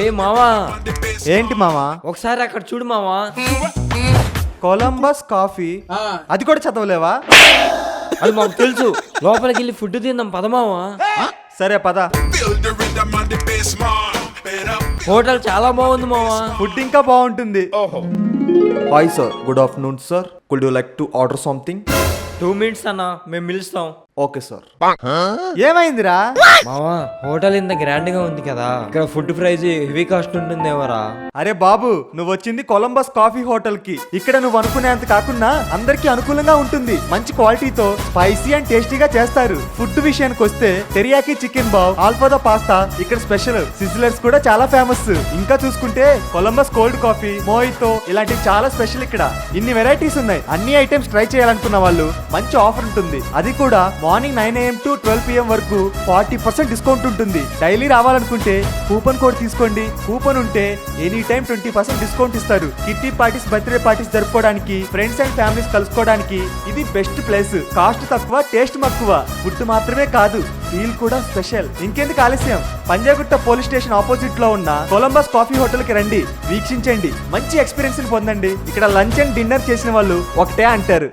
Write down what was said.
ఏ మావా? ఏంటి మామా ఒకసారి అక్కడ చూడు మావా. Columbus coffee. అది కూడా చదవలేవా? అది మాకు తెలుసు. లోపలికి వెళ్ళి ఫుడ్ తిందాం పదమావా సరే పద. హోటల్ చాలా బాగుంది మావా. ఫుడ్ ఇంకా బాగుంటుంది. Hi sir good afternoon sir could you like to order something two minutes అన్న. మేము పిలుస్తాం. Okay sir. ఏమైందిరా? మావా హోటల్ ఇంత గ్రాండ్గా ఉంది కదా ఇక్కడ ఫుడ్ ప్రైస్ హెవీ కాస్ట్ ఉంటుందేమోరా? అరే బాబు నువ్వు వచ్చింది కొలంబస్ కాఫీ హోటల్కి ఇక్కడ నువ్వు అనుకునేంత కాకుండా అందరికి అనుకూలంగా ఉంటుంది. మంచి క్వాలిటీతో స్పైసీ అండ్ టేస్టీగా చేస్తారు. ఫుడ్ విషయానికి వస్తే టెరియాకి చికెన్ బావ్ ఆల్ఫాదో పాస్తా ఇక్కడ స్పెషల్ సిజిలర్స్ కూడా చాలా ఫేమస్. ఇంకా చూసుకుంటే కొలంబస్ కోల్డ్ కాఫీ మోయితో ఇలాంటివి చాలా స్పెషల్ ఇక్కడ. ఇన్ని వెరైటీస్ ఉన్నాయి. అన్ని ఐటమ్స్ ట్రై చేయాలనుకున్న వాళ్ళు మంచి ఆఫర్ ఉంటుంది. అది కూడా morning nine AM to twelve PM వరకు ఫార్టీ పర్సెంట్ డిస్కౌంట్ ఉంటుంది. డైలీ రావాలనుకుంటే కూపన్ కోడ్ తీసుకోండి. కూపన్ ఉంటే any time twenty percent discount ఇస్తారు. కిట్టి పార్టీస్ బర్త్డే పార్టీస్ జరుపుకోవడానికి ఫ్రెండ్స్ అండ్ ఫ్యామిలీస్ కలుసుకోవడానికి ఇది బెస్ట్ ప్లేస్. కాస్ట్ తక్కువ టేస్ట్ మక్కువ. ఫుడ్ మాత్రమే కాదు ఫీల్ కూడా స్పెషల్. ఇంకెందుకు ఆలస్యం? పంజాగుట్ట పోలీస్ స్టేషన్ ఆపోజిట్లో ఉన్న కొలంబస్ కాఫీ హోటల్కి రండి. వీక్షించండి. మంచి ఎక్స్పీరియన్స్ పొందండి. ఇక్కడ లంచ్ అండ్ డిన్నర్ చేసిన వాళ్ళు ఒకటే అంటారు.